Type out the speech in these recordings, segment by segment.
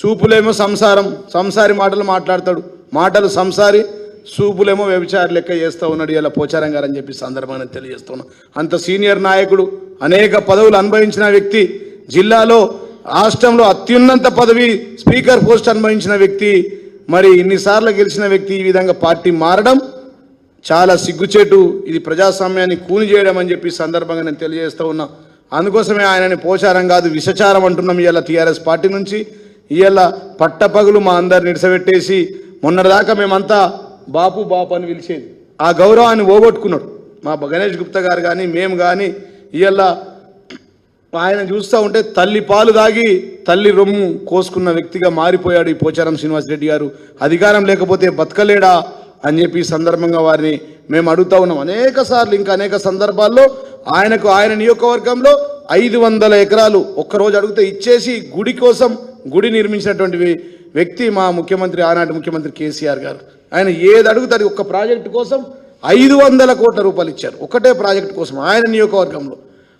చూపులేమో సంసారం సంసారి మాటలు మాట్లాడతాడు. మాటలు సంసారి చూపులేమో వ్యభిచారి లెక్క చేస్తూ ఉన్నాడు ఇలా పోచారం గారు అని చెప్పి సందర్భంగా తెలియజేస్తున్నా. అంత సీనియర్ నాయకుడు అనేక పదవులు అనుభవించిన వ్యక్తి జిల్లాలో రాష్ట్రంలో అత్యున్నత పదవి స్పీకర్ పోస్ట్ అనుభవించిన వ్యక్తి మరి ఇన్నిసార్లు గెలిచిన వ్యక్తి ఈ విధంగా పార్టీ మారడం చాలా సిగ్గుచేటు ఇది ప్రజాస్వామ్యాన్ని కూని చేయడం అని చెప్పి సందర్భంగా నేను తెలియజేస్తూ ఉన్నా. అందుకోసమే ఆయనని పోచారం కాదు విషచారం అంటున్నాం ఇలా టీఆర్ఎస్ పార్టీ నుంచి. ఇవాళ పట్టపగులు మా అందరు నిడిసబెట్టేసి మొన్నటిదాకా మేమంతా బాపు బాపు అని పిలిచేది. ఆ గౌరవాన్ని పోగొట్టుకున్నాడు. మా గణేష్ గుప్తా గారు కానీ మేము కానీ ఇవాళ ఆయన చూస్తూ ఉంటే తల్లి పాలు దాగి తల్లి రొమ్ము కోసుకున్న వ్యక్తిగా మారిపోయాడు ఈ పోచారం శ్రీనివాస్ రెడ్డి గారు. అధికారం లేకపోతే బతకలేడా అని చెప్పి ఈ సందర్భంగా వారిని మేము అడుగుతా ఉన్నాం. అనేక సార్లు ఇంకా అనేక సందర్భాల్లో ఆయనకు ఆయన నియోజకవర్గంలో ఐదు వందల ఎకరాలు ఒక్కరోజు అడిగితే ఇచ్చేసి గుడి కోసం గుడి నిర్మించినటువంటి వ్యక్తి మా ముఖ్యమంత్రి ఆనాటి ముఖ్యమంత్రి కేసీఆర్ గారు. ఆయన ఏది అడుగుతారు ఒక్క ప్రాజెక్టు కోసం ఐదు వందల కోట్ల రూపాయలు ఇచ్చారు. ఒకటే ప్రాజెక్టు కోసం ఆయన నియోజకవర్గంలో.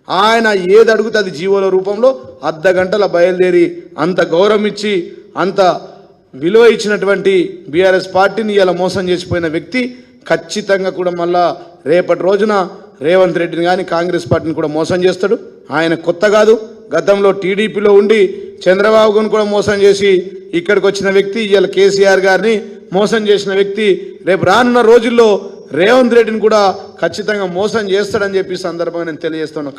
ఆయన ఏది అడుగుతే అది జీవోల రూపంలో అర్ధ గంటల బయలుదేరి అంత గౌరవం ఇచ్చి అంత విలువ ఇచ్చినటువంటి బీఆర్ఎస్ పార్టీని ఇలా మోసం చేసిపోయిన వ్యక్తి ఖచ్చితంగా కూడా మళ్ళా రేపటి రోజున రేవంత్ రెడ్డిని కానీ కాంగ్రెస్ పార్టీని కూడా మోసం చేస్తాడు. ఆయన కొత్త కాదు. గతంలో టీడీపీలో ఉండి చంద్రబాబును కూడా మోసం చేసి ఇక్కడికి వచ్చిన వ్యక్తి ఇవాళ కేసీఆర్ గారిని మోసం చేసిన వ్యక్తి రేపు రానున్న రోజుల్లో రేవంత్ రెడ్డిని కూడా ఖచ్చితంగా మోసం చేస్తాడని చెప్పి సందర్భంగా నేను తెలియజేస్తున్నాను